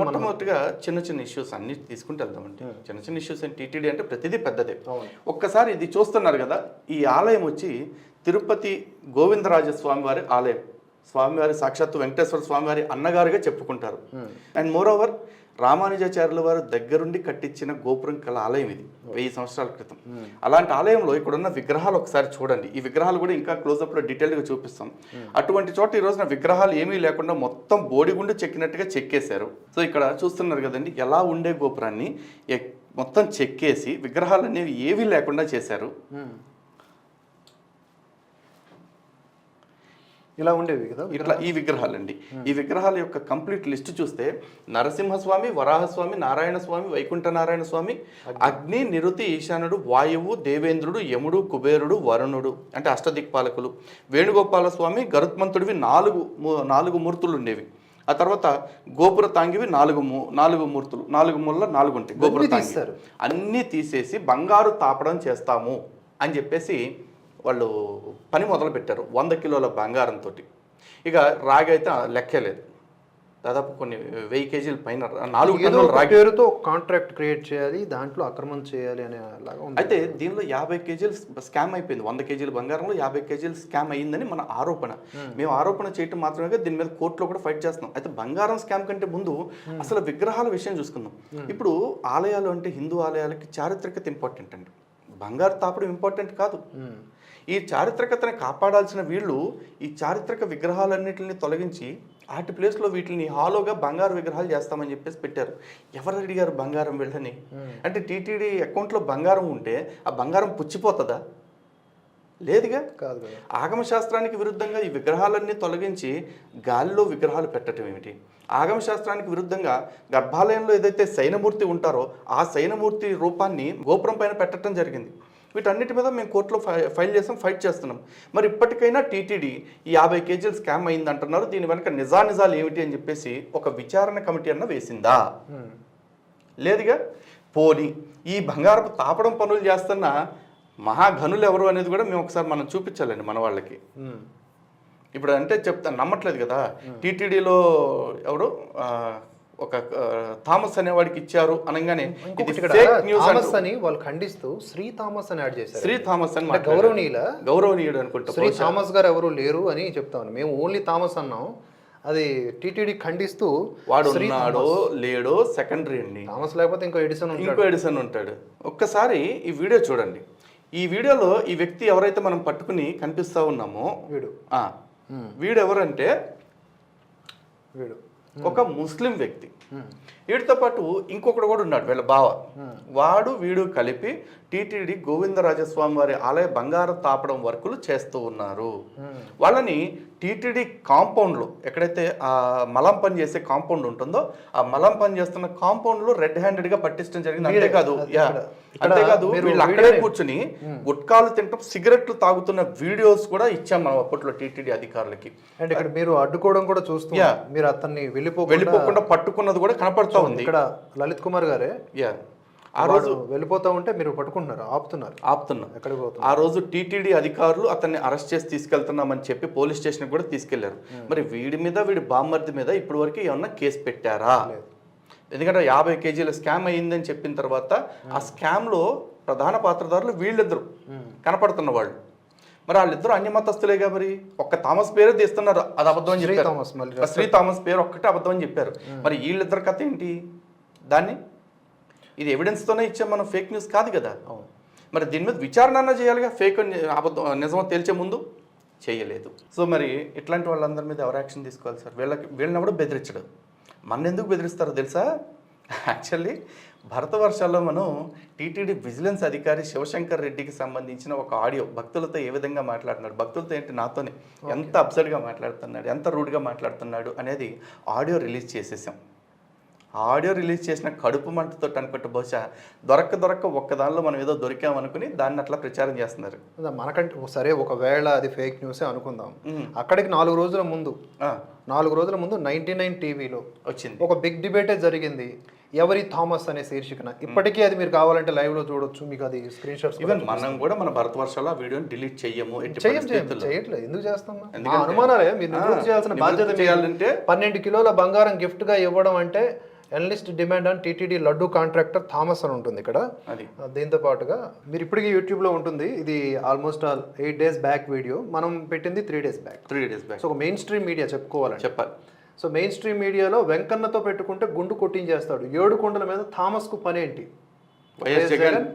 మొట్టమొదటిగా చిన్న చిన్న ఇష్యూస్ అన్ని తీసుకుంటూ వెళ్దామండి. చిన్న చిన్న ఇష్యూస్ అంటే టీటీడీ అంటే ప్రతిదీ పెద్దదే. ఒక్కసారి ఇది చూస్తున్నారు కదా ఈ ఆలయం వచ్చి తిరుపతి గోవిందరాజ స్వామి వారి ఆలయం. స్వామివారి సాక్షాత్తు వెంకటేశ్వర స్వామివారి అన్నగారుగా చెప్పుకుంటారు. అండ్ మోర్ ఓవర్ రామానుజాచార్యుల వారు దగ్గరుండి కట్టించిన గోపురం కల ఆలయం ఇది వెయ్యి సంవత్సరాల క్రితం. అలాంటి ఆలయంలో ఇక్కడున్న విగ్రహాలు ఒకసారి చూడండి. ఈ విగ్రహాలు కూడా ఇంకా క్లోజప్లో డీటెయిల్గా చూపిస్తాం. అటువంటి చోట ఈ రోజున విగ్రహాలు ఏమీ లేకుండా మొత్తం బోడిగుండు చెక్కినట్టుగా చెక్కేశారు. సో ఇక్కడ చూస్తున్నారు కదండి ఎలా ఉండే గోపురాన్ని ఎక్- మొత్తం చెక్కేసి విగ్రహాలు అనేవి ఏవీ లేకుండా చేశారు. ఇలా ఉండేవి కదా ఇట్లా ఈ విగ్రహాలండి. ఈ విగ్రహాల యొక్క కంప్లీట్ లిస్ట్ చూస్తే నరసింహస్వామి వరాహస్వామి నారాయణ స్వామి వైకుంఠ నారాయణ స్వామి అగ్ని నిరుతి ఈశానుడు వాయువు దేవేంద్రుడు యముడు కుబేరుడు వరుణుడు అంటే అష్టదిక్పాలకులు. వేణుగోపాల స్వామి గరుత్మంతుడివి నాలుగు నాలుగు మూర్తులు ఉండేవి. ఆ తర్వాత గోపుర తాంగివి నాలుగు నాలుగు మూర్తులు నాలుగు ముళ్ళ నాలుగు ఉంటాయి గోపుర తాంగి. అన్నీ తీసేసి బంగారు తాపడం చేస్తాము అని చెప్పేసి వాళ్ళు పని మొదలు పెట్టారు వంద కిలోల బంగారంతో ఇక రాగి అయితే లెక్కే లేదు. దాదాపు కొన్ని వెయ్యి కేజీల పైన నాలుగు టన్నుల ఒక రాగి. పేరుతో కాంట్రాక్ట్ క్రియేట్ చేయాలి దాంట్లో అక్రమం చేయాలి అనే లాగా అయితే దీనిలో యాభై కేజీలు స్కామ్ అయిపోయింది. వంద కేజీల బంగారంలో యాభై కేజీలు స్కామ్ అయ్యిందని మన ఆరోపణ. మేము. ఆరోపణ చేయటం మాత్రమే దీని మీద కోర్టులో కూడా ఫైట్ చేస్తున్నాం. అయితే బంగారం స్కామ్ కంటే ముందు అసలు విగ్రహాల విషయం చూసుకుందాం. ఇప్పుడు ఆలయాలు అంటే హిందూ ఆలయాలకి చారిత్రకత ఇంపార్టెంట్ అండి. బంగారు తాపడం ఇంపార్టెంట్ కాదు. ఈ చారిత్రకతని కాపాడాల్సిన వీళ్ళు ఈ చారిత్రక విగ్రహాలన్నిటిని తొలగించి వాటి ప్లేస్లో వీటిని హాలోగా బంగారు విగ్రహాలు చేస్తామని చెప్పేసి పెట్టారు. ఎవరు అడిగారు బంగారం వీళ్ళని? అంటే టీటీడీ అకౌంట్లో బంగారం ఉంటే ఆ బంగారం పుచ్చిపోతుందా? లేదుగా? కాదు కదా. ఆగమ శాస్త్రానికి విరుద్ధంగా ఈ విగ్రహాలన్నీ తొలగించి గాలిలో విగ్రహాలు పెట్టడం ఏమిటి? ఆగమ శాస్త్రానికి విరుద్ధంగా గర్భాలయంలో ఏదైతే శయనమూర్తి ఉంటారో ఆ శయనమూర్తి రూపాన్ని గోపురం పైన పెట్టడం జరిగింది. వీటన్నిటి మీద మేము కోర్టులో ఫై- ఫైల్ చేసాం ఫైట్ చేస్తున్నాం. మరి ఇప్పటికైనా టీటీడీ ఈ యాభై కేజీలు స్కామ్ అయింది అంటున్నారు దీని వెనక నిజానిజాలు ఏమిటి అని చెప్పేసి ఒక విచారణ కమిటీ అన్న వేసిందా. లేదుగా? పోని ఈ బంగారపు తాపడం పనులు చేస్తున్న మహాఘనులు ఎవరు అనేది కూడా మేము ఒకసారి మనం చూపించాలండి మన వాళ్ళకి. ఇప్పుడు అంటే చెప్తా నమ్మట్లేదు కదా? టీటీడీలో ఎవరు? ఒక థామస్ అనేవాడికి ఇచ్చారు అనగానే థామస్ అని వాళ్ళు ఖండిస్తూ శ్రీ థామస్ అని యాడ్ చేశారు శ్రీ థామస్ అని. గౌరవనీయుల గౌరవనీయుడు అనుకుంటా శ్రీ థామస్ గారు ఎవరు లేరు అని చెప్తాను. మేము ఓన్లీ థామస్ అన్నాం. అది టీటీడీ ఖండిస్తూ వాడు ఉన్నాడో లేడో సెకండరీ అండి. థామస్ లేకపోతే ఇంకో ఎడిసన్ ఉంటాడు. ఇంకో ఎడిసన్ ఉంటాడు. ఒక్కసారి ఈ వీడియో చూడండి. ఈ వీడియోలో ఈ వ్యక్తి ఎవరైతే మనం పట్టుకుని కనిపిస్తా ఉన్నామో వీడు. వీడు ఎవరంటే వీడు. ఒక ముస్లిం వ్యక్తి. Hmm. వీటితో పాటు ఇంకొకడు కూడా ఉన్నాడు వీళ్ళ బావ. వాడు వీడు కలిపి టీటీడీ గోవిందరాజస్వామి వారి ఆలయ బంగారం తాపడం వర్కులు చేస్తూ ఉన్నారు. వాళ్ళని టీటీడీ కాంపౌండ్లో ఎక్కడైతే ఆ మలం పని చేసే కాంపౌండ్ ఉంటుందో ఆ మలం పని చేస్తున్న కాంపౌండ్లో రెడ్ హ్యాండెడ్గా పట్టించడం జరిగింది. అంతేకాదు అంతేకాదు వీళ్ళు అక్కడే కూర్చుని గుట్కాలు తింటాం సిగరెట్లు తాగుతున్న వీడియోస్ కూడా ఇచ్చాం మనం అప్పట్లో టీటీడీ అధికారులకి. అండ్ ఇక్కడ మీరు అడ్డుకోవడం కూడా చూస్తూ Yeah. మీరు అతన్ని వెళ్ళిపోకుండా వెళ్ళిపోకుండా పట్టుకున్నది కూడా కనపడతా ఉంది. ఇక్కడ లలిత్ కుమార్ గారే యా. ఆ రోజు వెళ్ళిపోతా ఉంటే మీరు పట్టుకుంటున్నారు ఆపుతున్నారు. ఆపుతున్నా. ఎక్కడికి పోతున్నారు? ఆ రోజు టీటీడీ అధికారులు అతన్ని అరెస్ట్ చేసి తీసుకెళ్తున్నామని చెప్పి పోలీస్ స్టేషన్ కూడా తీసుకెళ్ళారు. మరి వీడి మీద వీడి బామ్మర్ది మీద ఇప్పటి వరకు ఏమన్నా కేసు పెట్టారా? ఎందుకంటే యాభై కేజీల స్కామ్ అయ్యిందని చెప్పిన తర్వాత ఆ స్కామ్లో ప్రధాన పాత్రధారులు వీళ్ళిద్దరు కనపడుతున్న వాళ్ళు. మరి వాళ్ళిద్దరు అన్యమతస్తులేగా మరి? ఒక్క థామస్ పేరే తీస్తున్నారు అది అబద్ధం అని చెప్పారు. థామస్ మళ్ళీ శ్రీ థామస్ పేరు ఒక్కటే అబద్ధం అని చెప్పారు. మరి వీళ్ళిద్దరు కథ ఏంటి? దాన్ని ఇది ఎవిడెన్స్తోనే ఇచ్చాం మనం ఫేక్ న్యూస్ కాదు కదా. మరి దీని మీద విచారణ అన్నా చేయాలిగా? ఫేక్ అబద్ధం నిజమో తేల్చే ముందు? చేయలేదు. సో మరి ఇట్లాంటి వాళ్ళందరి మీద ఎవరు యాక్షన్ తీసుకోవాలి సార్? వీళ్ళకి వీళ్ళని కూడా బెదిరించడు? మన ఎందుకు బెదిరిస్తారో తెలుసా? యాక్చువల్లీ భరత వర్షాల్లో మనం టీటీడీ విజిలెన్స్ అధికారి శివశంకర్ రెడ్డికి సంబంధించిన ఒక ఆడియో భక్తులతో ఏ విధంగా మాట్లాడుతున్నాడు భక్తులతో ఏంటి నాతోనే ఎంత అబ్సర్డ్గా మాట్లాడుతున్నాడు ఎంత రూడ్గా మాట్లాడుతున్నాడు అనేది ఆడియో రిలీజ్ చేసేసాం. ఆడియో రిలీజ్ చేసిన కడుపు మంటతో అనుకుంటే బహుశా దొరక్క దొరక్క ఒక్క దానిలో మనం ఏదో దొరికామనుకుని దాన్ని అట్లా ప్రచారం చేస్తున్నారు. మనకంటే సరే ఒకవేళ అది ఫేక్ న్యూసే అనుకుందాం. అక్కడికి నాలుగు రోజుల ముందు నాలుగు రోజుల ముందు నైన్టీ నైన్ టీవీలో వచ్చింది. ఒక బిగ్ డిబేటే జరిగింది. ఎవరి థామస్ అనే శీర్షికన. ఇప్పటికీ అది మీరు కావాలంటే లైవ్లో చూడొచ్చు మీకు అది స్క్రీన్ షాట్స్ ఈవెన్ మనం కూడా మన భరత వర్షాలు ఆ వీడియోని డిలీట్ చెయ్యము ఎట్టి చేయం చేయం పరిస్థితుల్లో. చేయట్లేదు ఎందుకు చేస్తాం అనుమానాలే మీరు నివృత్తి చేయాల్సిన బాధ్యత. చేయాలంటే- పన్నెండు కిలోల బంగారం గిఫ్ట్గా ఇవ్వడం అంటే analyst demand on TTD laddu contractor Thomas అని ఉంటుంది ఇక్కడ. దీంతో పాటుగా మీరు ఇప్పటికీ యూట్యూబ్లో ఉంటుంది. ఇది almost all eight days back video మనం పెట్టింది three days back three days back so ఒక మెయిన్ స్ట్రీమ్ మీడియా చెప్పుకోవాలంటే చెప్పాలి. సో మెయిన్ స్ట్రీమ్ మీడియాలో వెంకన్నతో పెట్టుకుంటే గుండు కొట్టించేస్తాడు. ఏడు కొండల మీద థామస్కు వైఎస్ జగన్.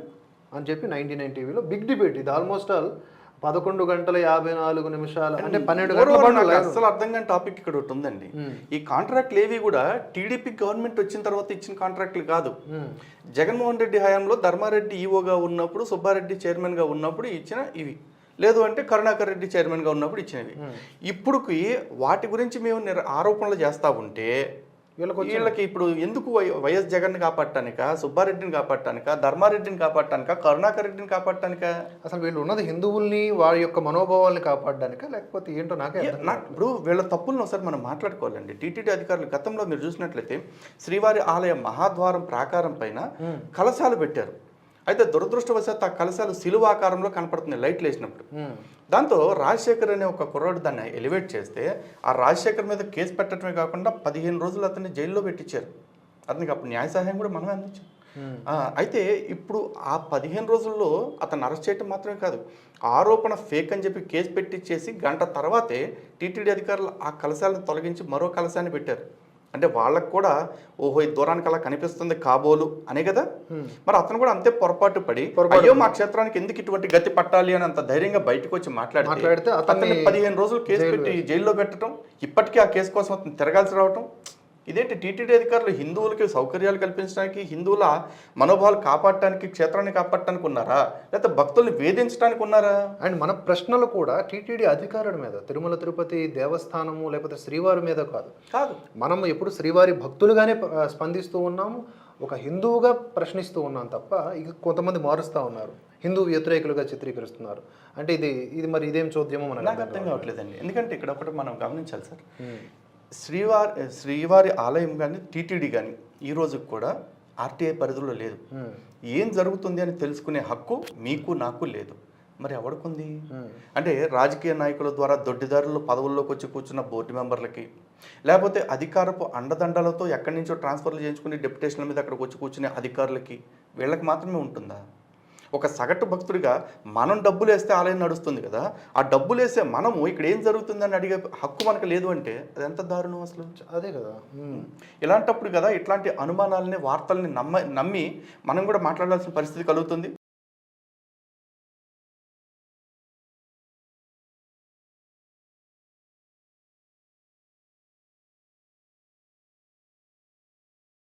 అని చెప్పి నైన్టీ నైన్ టీవీలో బిగ్ డిబేట్. ఇది ఆల్మోస్ట్ ఆల్ పదకొండు గంటల యాభై నాలుగు నిమిషాలు అంటే పన్నెండు గంటల. అస్సలు అర్థం కాని టాపిక్ ఇక్కడ ఒకటి ఉందండి. ఈ కాంట్రాక్ట్లు ఏవి కూడా టీడీపీ గవర్నమెంట్ వచ్చిన తర్వాత ఇచ్చిన కాంట్రాక్ట్లు కాదు. జగన్మోహన్ రెడ్డి హయాంలో ధర్మారెడ్డి ఈఓగా ఉన్నప్పుడు సుబ్బారెడ్డి చైర్మన్గా ఉన్నప్పుడు ఇచ్చిన ఇవి. లేదు అంటే కరుణాకర్ రెడ్డి చైర్మన్గా ఉన్నప్పుడు ఇచ్చినవి. ఇప్పుడుకి వాటి గురించి మేము ఆరోపణలు చేస్తా ఉంటే వీళ్ళకి వీళ్ళకి ఇప్పుడు ఎందుకు వైఎస్ జగన్ కాపాడటానిక సుబ్బారెడ్డిని కాపాడటానిక ధర్మారెడ్డిని కాపాడటానిక కరుణాకర్ రెడ్డిని కాపాడటానిక? అసలు వీళ్ళు ఉన్నది హిందువుల్ని వారి యొక్క మనోభావాల్ని కాపాడడానిక? లేకపోతే ఏంటో నాకే ఇప్పుడు వీళ్ళ తప్పులను ఒకసారి మనం మాట్లాడుకోవాలండి. టీటీడీ అధికారులు గతంలో మీరు చూసినట్లయితే శ్రీవారి ఆలయ మహాద్వారం ప్రాకారం పైన కలశాలు పెట్టారు. అయితే దురదృష్టవశాత్తు ఆ కలశాలు సిలువ ఆకారంలో కనపడుతున్నాయి లైట్లు వేసినప్పుడు. దాంతో రాజశేఖర్ అనే ఒక కుర్రాడు దాన్ని ఎలివేట్ చేస్తే ఆ రాజశేఖర్ మీద కేసు పెట్టడమే కాకుండా పదిహేను రోజులు అతన్ని జైల్లో పెట్టించారు. అతనికి అప్పుడు న్యాయ సహాయం కూడా మనమే అందించాం. అయితే ఇప్పుడు ఆ పదిహేను రోజుల్లో అతను అరెస్ట్ చేయటం మాత్రమే కాదు ఆరోపణ ఫేక్ అని చెప్పి కేసు పెట్టించేసి గంట తర్వాతే టీటీడీ అధికారులు ఆ కలశాలను తొలగించి మరో కలశాన్ని పెట్టారు. అంటే వాళ్ళకు కూడా ఓహో ఈ దూరానికి అలా కనిపిస్తుంది కాబోలు అనే కదా? మరి అతను కూడా అంతే పొరపాటు పడి అయ్యో మా క్షేత్రానికి ఎందుకు ఇటువంటి గతి పట్టాలి అని అంత ధైర్యంగా బయటకు వచ్చి మాట్లాడితే అతన్ని పదిహేను రోజులు కేసు పెట్టి జైల్లో పెట్టడం ఇప్పటికీ ఆ కేసు కోసం అతను తిరగాల్సి రావటం ఇదేంటి టీటీడీ అధికారులు హిందువులకి సౌకర్యాలు కల్పించడానికి హిందువుల మనోభావాలు కాపాడటానికి క్షేత్రాన్ని కాపాడటానికి ఉన్నారా? లేకపోతే భక్తుల్ని వేధించడానికి ఉన్నారా? అండ్ మన ప్రశ్నలు కూడా టీటీడీ అధికారుల మీద తిరుమల తిరుపతి దేవస్థానము లేకపోతే శ్రీవారి మీద కాదు. కాదు. మనం ఎప్పుడు శ్రీవారి భక్తులుగానే స్పందిస్తూ ఉన్నాము. ఒక హిందువుగా ప్రశ్నిస్తూ ఉన్నాం తప్ప ఇక కొంతమంది మారుస్తూ ఉన్నారు. హిందూ వ్యతిరేకులుగా చిత్రీకరిస్తున్నారు. అంటే ఇది ఇది మరి ఇదేం చోద్యమో మనకు నాకు అర్థం కావట్లేదండి. ఎందుకంటే ఇక్కడ ఒకటి మనం గమనించాలి సార్. శ్రీవారి శ్రీవారి ఆలయం కానీ టీటీడీ కానీ ఈ రోజుకి కూడా ఆర్టీఐ పరిధిలో లేదు మ్మ్. ఏం జరుగుతుంది అని తెలుసుకునే హక్కు మీకు నాకు లేదు మరి ఎవరికుంది మ్మ్. అంటే రాజకీయ నాయకుల ద్వారా దొడ్డిదారులు పదవుల్లోకి వచ్చి కూర్చున్న బోర్డు మెంబర్లకి లేకపోతే అధికారపు అండదండలతో ఎక్కడి నుంచో ట్రాన్స్ఫర్లు చేయించుకుని డెప్యుటేషన్ల మీద అక్కడికి వచ్చి కూర్చునే అధికారులకి వీళ్ళకి మాత్రమే ఉంటుందా ఒక సగటు భక్తుడిగా మనం డబ్బులు వేస్తే ఆలయం నడుస్తుంది కదా ఆ డబ్బులు వేసే మనము ఇక్కడ ఏం జరుగుతుందని అడిగే హక్కు మనకు లేదు అంటే అది ఎంత దారుణం అసలు? అదే కదా. ఇలాంటప్పుడు కదా ఇట్లాంటి అనుమానాలని వార్తల్ని నమ్మ నమ్మి మనం కూడా మాట్లాడాల్సిన పరిస్థితి కలుగుతుంది.